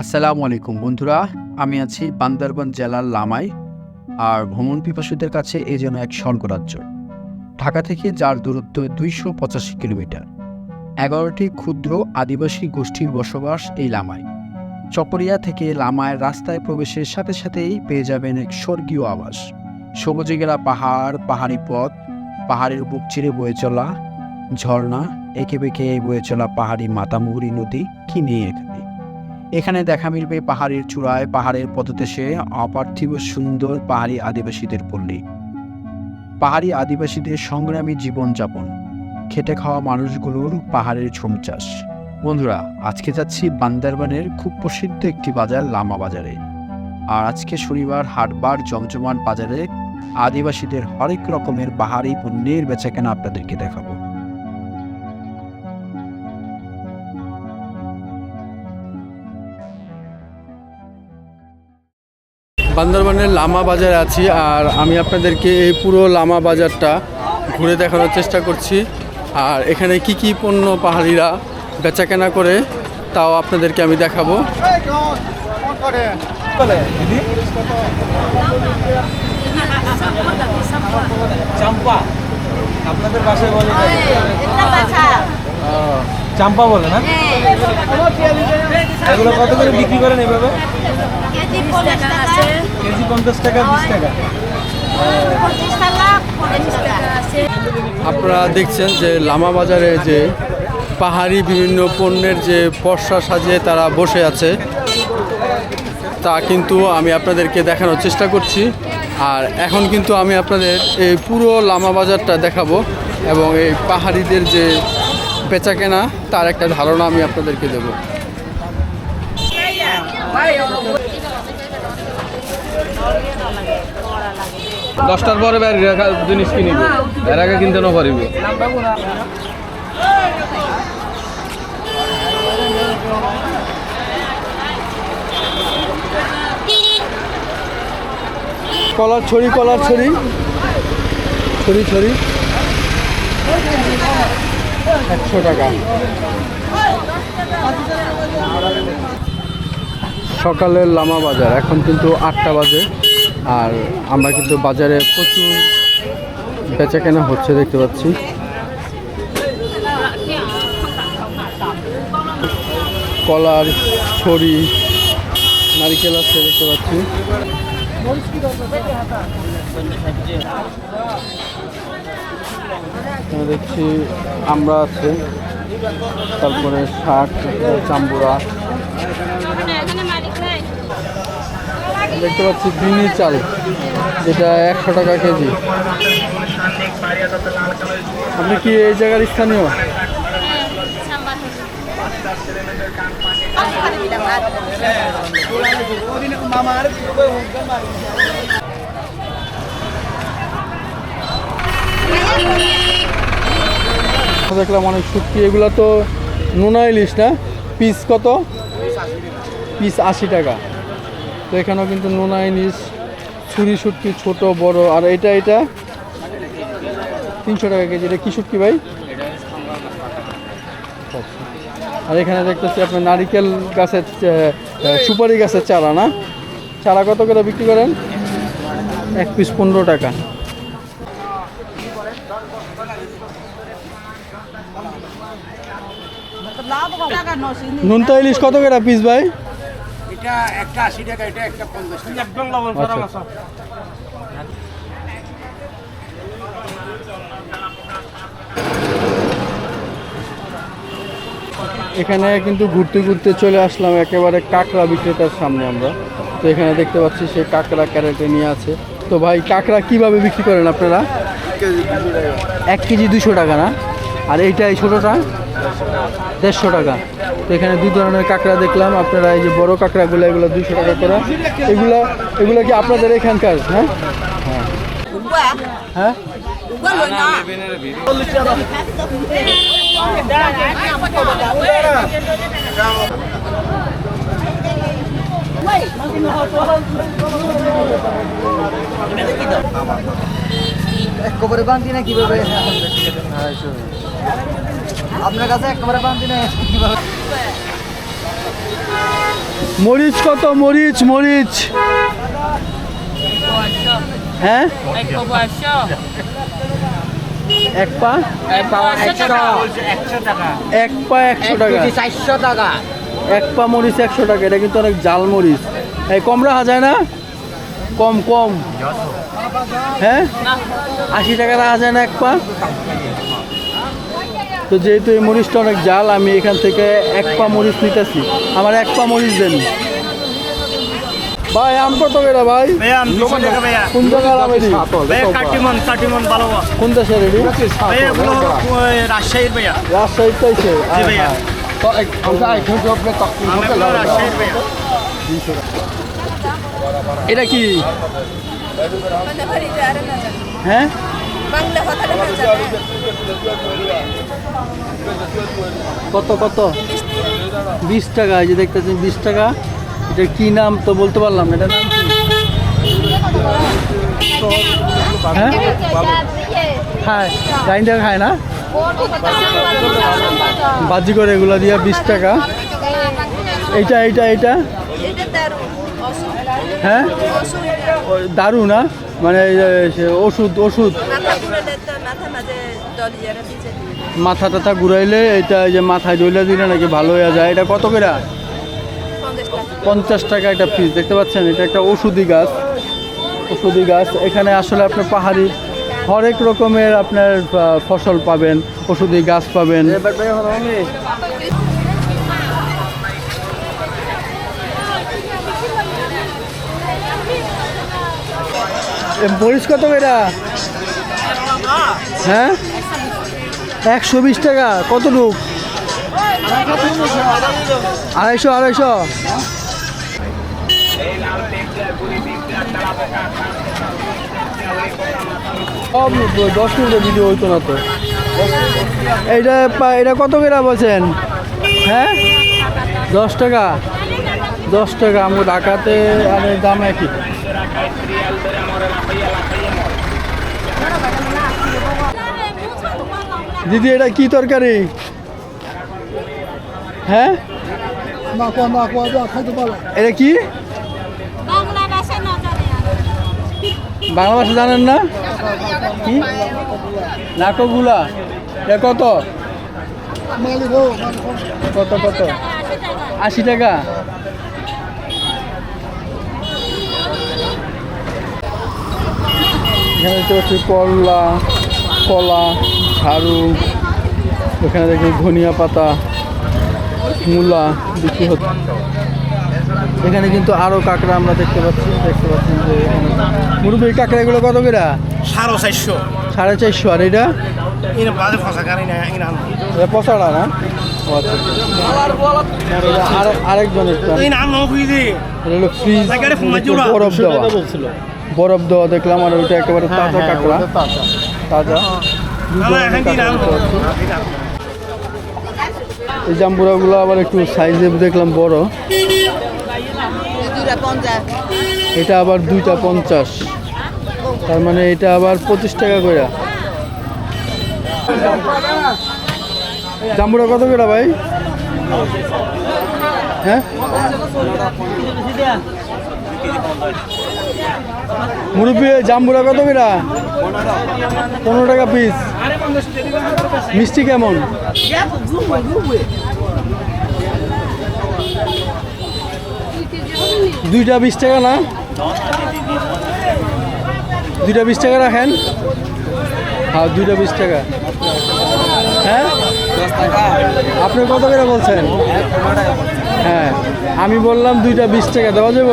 আসসালামু আলাইকুম বন্ধুরা, আমি আছি বান্দরবান জেলার লামাই, আর ভ্রমণ পিপাসুদের কাছে এ যেন এক স্বর্গরাজ্য। ঢাকা থেকে যার দূরত্ব দুইশো পঁচাশি কিলোমিটার। এগারোটি ক্ষুদ্র আদিবাসী গোষ্ঠীর বসবাস এই লামায় চকরিয়া থেকে লামায় রাস্তায় প্রবেশের সাথে সাথেই পেয়ে যাবেন এক স্বর্গীয় আবাস। সবুজে গেলা পাহাড়, পাহাড়ি পথ পাহাড়ের বুক চিরে বয়ে চলা ঝর্ণা, এঁকে বেঁকে বয়ে চলা পাহাড়ি মাতামুহুরি নদী কি নেই এখানে? এখানে দেখা মিলবে পাহাড়ের চূড়ায়, পাহাড়ের পদদেশে অপার্থিব সুন্দর পাহাড়ি আদিবাসীদের পল্লী। পাহাড়ি আদিবাসীদের সংগ্রামী জীবনযাপন, খেটে খাওয়া মানুষগুলোর পাহাড়ের ঝুম চাষ। বন্ধুরা, আজকে যাচ্ছি বান্দরবানের খুব প্রসিদ্ধ একটি বাজার, লামা বাজারে। আর আজকে শনিবার হাটবার জমজমান বাজারে আদিবাসীদের হরেক রকমের পাহাড়ি পণ্যের বেচাকেনা আপনাদেরকে দেখাবো। বান্দরবানের লামা বাজার আছি আর আমি আপনাদেরকে এই পুরো লামা বাজারটা ঘুরে দেখানোর চেষ্টা করছি। আর এখানে কি কি পণ্য পাহাড়িরা বেচাকেনা করে তাও আপনাদেরকে আমি দেখাবো। চাম্পা। বলে না? এগুলো কত করে বিক্রি করেন এইভাবে কেজি পঞ্চাশ টাকা, বিশ টাকা। আপনারা দেখছেন যে লামা বাজারে যে পাহাড়ি বিভিন্ন পণ্যের যে পর্সা সাজিয়ে তারা বসে আছে, তা কিন্তু আমি আপনাদেরকে দেখানোর চেষ্টা করছি। আর এখন কিন্তু আমি আপনাদের এই পুরো লামা বাজারটা দেখাবো এবং এই পাহাড়িদের যে বেচাকেনা তার একটা ধারণা আমি আপনাদেরকে দেবো। দশটার পরে জিনিস কিনিব এর আগে কিনতে না পারিব। কলার ছড়ি কলার ছড়ি। ছড়ি ছড়ি। একশো টাকা। সকালের লামা বাজার, এখন কিন্তু আটটা বাজে। আর আমরা কিন্তু বাজারে প্রচুর বেচা কেনা হচ্ছে দেখতে পাচ্ছি। কলার ছড়ি, নারিকেল আছে দেখতে পাচ্ছি। দেখছি আমরা আছে, তারপরে শাক, চাম্বুরা। দেখতে পাচ্ছি বিনি চাল, যেটা একশো টাকা কেজি। আপনি কি এই জায়গার স্থানীয়? দেখলাম অনেক শুটকি, এগুলো তো নোনা ইলিশ না? পিস কত? পিস আশি টাকা। তো এখানেও কিন্তু নোনা ইলিশ ছুরি শুটকি ছোট, বড়, আর এটা এটা? তিনশো টাকা কেজি, এটা কি শুটকি ভাই? আচ্ছা। আর এখানে দেখতেছি আপনার নারিকেল গাছের সুপারি গাছের চারা না? চারা কত করে বিক্রি করেন? এক পিস পনেরো টাকা। নুনতা ইলিশ কত করে পিস ভাই? একদম এখানে কিন্তু ঘুরতে ঘুরতে চলে আসলাম একেবারে কাঁকড়া বিক্রেতার সামনে আমরা। তো এখানে দেখতে পাচ্ছি সেই কাঁকড়া ক্যারেটে নিয়ে আছে। তো ভাই কাঁকড়া কীভাবে বিক্রি করেন আপনারা? এক কেজি দুশো টাকা না? আর এইটা এই ছোটোটা? দেড়শো টাকা। তো এখানে দু ধরনের কাঁকড়া দেখলাম। আপনারা এই যে বড় কাঁকড়াগুলো এগুলো দুশো টাকা করে। এগুলো এগুলো কি আপনাদের এখানকার হ্যাঁ? হ্যাঁ? একবারে বান্তি না কীভাবে আপনার কাছে একবারে না কীভাবে মরিচ কত? মরিচ মরিচ। হ্যাঁ? এক পা? এক পা একশো টাকা চারশো টাকা। এক পা মরিচ একশো টাকা এটা কিন্তু অনেক জাল মরিচ। এই কম রাখা যায় না? কম কম। হ্যাঁ? আশি টাকা রাখা যায় না এক পা? তো যেহেতু এই মরিচটা অনেক জাল আমি এখান থেকে এক পা মরিচ নিতেছি। আমার এক পা মরিচ দেন। ভাই আম কত করে ভাই? আমি টাকা ভাইয়া কোন জায়গার আম এটি? ভাইয়া কাটিমন কাটিমন ভালো কোন দেশের এটি? ভাইয়া এগুলো রাজশাহীর ভাইয়া। রাজশাহীর চাইছে? জি ভাইয়া। আমি এগুলো রাজশাহীর ভাইয়া। এটা কি? মানে। হ্যাঁ? কত কত? বিশ টাকা এই যে দেখতেছেন বিশ টাকা। এটা কি নাম তো বলতে পারলাম এটা নাম হ্যাঁ? খায় খায় না? বাজি করে এগুলো দিয়ে বিশ টাকা। এইটা এইটা এইটা? হ্যাঁ? দারু না? মানে ওষুধ ওষুধ। মাথা টাথা ঘুরাইলে এটা যে মাথায় ডইলা দিলে নাকি ভালো হয়ে যায়। এটা কত করে? পঞ্চাশ টাকা একটা পিস দেখতে পাচ্ছেন? এটা একটা ওষুধি গাছ ওষুধি গাছ। এখানে আসলে আপনার পাহাড়ি, হরেক রকমের আপনার ফসল পাবেন, ওষুধি গাছ পাবেন। মরিচ কত এটা? হ্যাঁ? একশো বিশ টাকা, কত রূপ? আড়াইশো আড়াইশো। দশ মিনিটের ভিডিও হইতো না তো। এইটা পা- এটা কত করে বলছেন? হ্যাঁ? দশ টাকা? দশ টাকা আমার ঢাকাতে আর দাম একই। দিদি এটা কি তরকারি? হ্যাঁ? এটা কি? বাংলা ভাষা জানেন না? কি? নাটকগুলা এটা কত? কত কত? আশি টাকা। এখানে দেখতে পাচ্ছি করলা কলা, ঝাড়ু। এখানে দেখি ধনিয়া পাতা, মূলা বিক্রি হচ্ছে। এখানে কিন্তু আরও কাঁকড়া আমরা দেখতে পাচ্ছি দেখতে পাচ্ছি যে এখানে। এই কাঁকড়াগুলো কত করে? সাড়ে চারশো। সাড়ে চারশো আর এটা? পচাড়া না বরফ দেওয়া। বরফ দেওয়া দেখলাম আর ওইটা একেবারে তাজা কাঁকড়া। তাজা। থেকে এই জাম্বুরাগুলো আবার একটু সাইজে দেখলাম বড়। এটা আবার দুইটা পঞ্চাশ। তার মানে এটা আবার পঁচিশ টাকা করে জাম্বুরা কত করে ভাই? হ্যাঁ? মুরব্বী জাম্বুরা কত করে পনেরো টাকা পিস মিষ্টি কেমন? দুইটা বিশ টাকা না? দুইটা বিশ টাকা রাখেন। হ্যাঁ দুইটা বিশ টাকা। হ্যাঁ? আপনি কত করে বলছেন? হ্যাঁ আমি বললাম দুইটা বিশ টাকা দেওয়া যাব?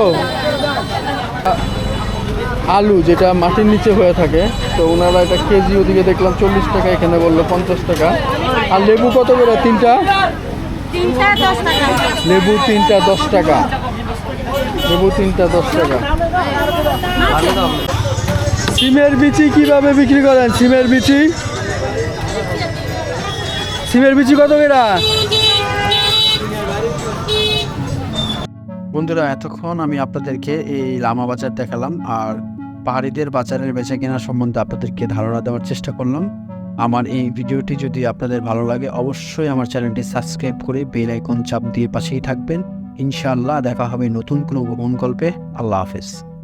আলু যেটা মাটির নিচে হয়ে থাকে তো ওনারা এটা কেজি ওদিকে দেখলাম চল্লিশ টাকা এখানে বলল পঞ্চাশ টাকা। আর লেবু কত করে? তিনটা? লেবু তিনটা দশ টাকা। লেবু তিনটা দশ টাকা। সিমের বিচি কীভাবে বিক্রি করেন? সিমের বিচি? সিমের বিচি কত কেরা? বন্ধুরা, এতক্ষণ আমি আপনাদেরকে এই লামা বাজার দেখালাম আর পাহাড়িদের বাজারের বেচা কেনা সম্বন্ধে আপনাদেরকে ধারণা দেওয়ার চেষ্টা করলাম। আমার এই ভিডিওটি যদি আপনাদের ভালো লাগে, অবশ্যই আমার চ্যানেলটি সাবস্ক্রাইব করে বেল আইকন চাপ দিয়ে পাশেই থাকবেন। ইনশাআল্লাহ দেখা হবে নতুন কোনো ভ্রমণ গল্পে আল্লাহ হাফেজ।